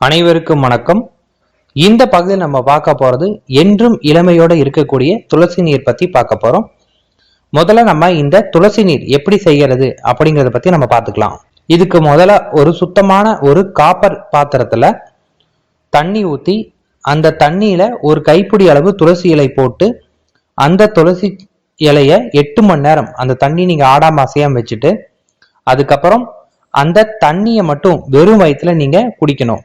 அனைவருக்கும் வணக்கம். இந்த பகுதியில் நம்ம பார்க்க போறது என்றும் இளமையோட இருக்கக்கூடிய துளசி நீர் பத்தி பார்க்க போறோம். முதல்ல நம்ம இந்த துளசி நீர் எப்படி செய்யறது அப்படிங்கறத பத்தி நம்ம பார்த்துக்கலாம். இதுக்கு முதல்ல ஒரு சுத்தமான ஒரு காப்பர் பாத்திரத்துல தண்ணி ஊத்தி அந்த தண்ணியில ஒரு கைப்பிடி அளவு துளசி இலை போட்டு அந்த துளசி இலைய எட்டு மணி நேரம் அந்த தண்ணி நீங்க ஆடாம அசையாம வச்சுட்டு அதுக்கப்புறம் அந்த தண்ணியை மட்டும் வெறும் வயிற்றுல நீங்க குடிக்கணும்.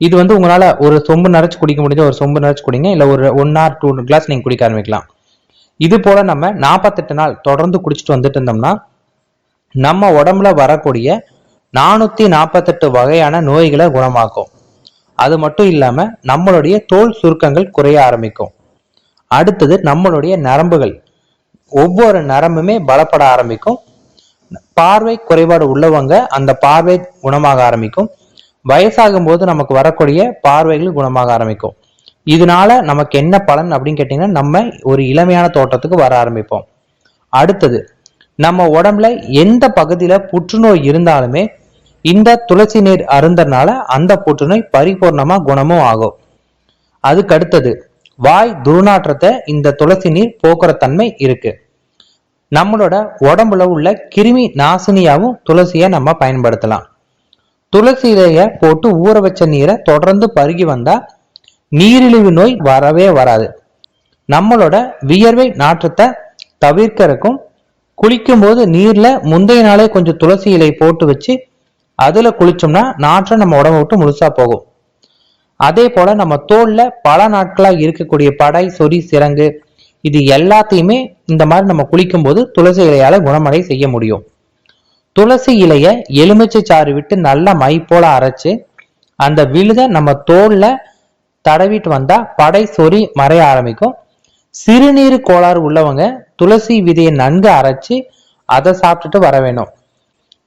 இது வந்து உங்களால் ஒரு சொம்பு நிறச்சி குடிக்க முடிஞ்ச ஒரு சொம்பு நிறச்சி குடிங்க இல்லை ஒரு ஒன் ஆர் டூ கிளாஸ் நீங்கள் குடிக்க ஆரம்பிக்கலாம். இது போல் நம்ம நாற்பத்தெட்டு நாள் தொடர்ந்து குடிச்சிட்டு வந்துட்டு இருந்தோம்னா நம்ம உடம்புல வரக்கூடிய நானூற்றி நாற்பத்தெட்டு வகையான நோய்களை குணமாக்கும். அது மட்டும் இல்லாமல் நம்மளுடைய தோல் சுருக்கங்கள் குறைய ஆரம்பிக்கும். அடுத்தது நம்மளுடைய நரம்புகள் ஒவ்வொரு நரம்புமே பலப்பட ஆரம்பிக்கும். பார்வை குறைபாடு உள்ளவங்க அந்த பார்வை குணமாக ஆரம்பிக்கும். வயசாகும் போது நமக்கு வரக்கூடிய பார்வைகள் குணமாக ஆரம்பிக்கும். இதனால நமக்கு என்ன பலன் அப்படின்னு கேட்டீங்கன்னா நம்ம ஒரு இளமையான தோட்டத்துக்கு வர ஆரம்பிப்போம். அடுத்தது நம்ம உடம்புல எந்த பகுதியில புற்றுநோய் இருந்தாலுமே இந்த துளசி நீர் அருந்தனால அந்த புற்றுநோய் பரிபூர்ணமா குணமும் ஆகும். அதுக்கு அடுத்தது வாய் துர்நாற்றத்தை இந்த துளசி நீர் போக்குற தன்மை இருக்கு. நம்மளோட உடம்புல உள்ள கிருமி நாசினியாவும் துளசியை நம்ம பயன்படுத்தலாம். துளசி இலைய போட்டு ஊற வச்ச நீரை தொடர்ந்து பருகி வந்தா நீரிழிவு நோய் வரவே வராது. நம்மளோட வியர்வை நாற்றத்தை தவிர்க்கறக்கும் குளிக்கும் போது நீர்ல முந்தைய நாளே கொஞ்சம் துளசி இலை போட்டு வச்சு அதுல குளிச்சோம்னா நாற்றம் நம்ம உடம்பு விட்டு முழுசா போகும். அதே போல நம்ம தோல்ல பல நாட்களா இருக்கக்கூடிய படை சொறி சிறங்கு இது எல்லாத்தையுமே இந்த மாதிரி நம்ம குளிக்கும் போது துளசி இலையால குணமடை செய்ய முடியும். துளசி இலைய எலுமிச்சை சாறு விட்டு நல்லா மை போல அரைச்சு அந்த விழுத நம்ம தோல்ல தடவிட்டு வந்தா படை சொறி மறைய ஆரம்பிக்கும். சிறுநீர் கோளாறு உள்ளவங்க துளசி விதையை நன்கு அரைச்சு அதை சாப்பிட்டுட்டு வர வேணும்.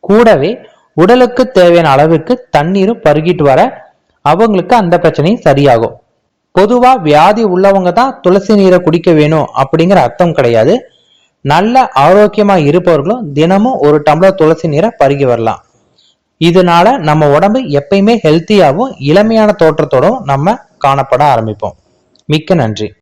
கூடவே உடலுக்கு தேவையான அளவுக்கு தண்ணீரும் பருகிட்டு வர அவங்களுக்கு அந்த பிரச்சனையும் சரியாகும். பொதுவா வியாதி உள்ளவங்க தான் துளசி நீரை குடிக்க வேணும் அப்படிங்கிற அர்த்தம் கிடையாது. நல்ல ஆரோக்கியமா இருப்பவர்களும் தினமும் ஒரு டம்ளர் துளசி நீரை பருகி வரலாம். இதனால நம்ம உடம்பு எப்பயுமே ஹெல்த்தியாகவும் இளமையான தோற்றத்தோடும் நம்ம காணப்பட ஆரம்பிப்போம். மிக்க நன்றி.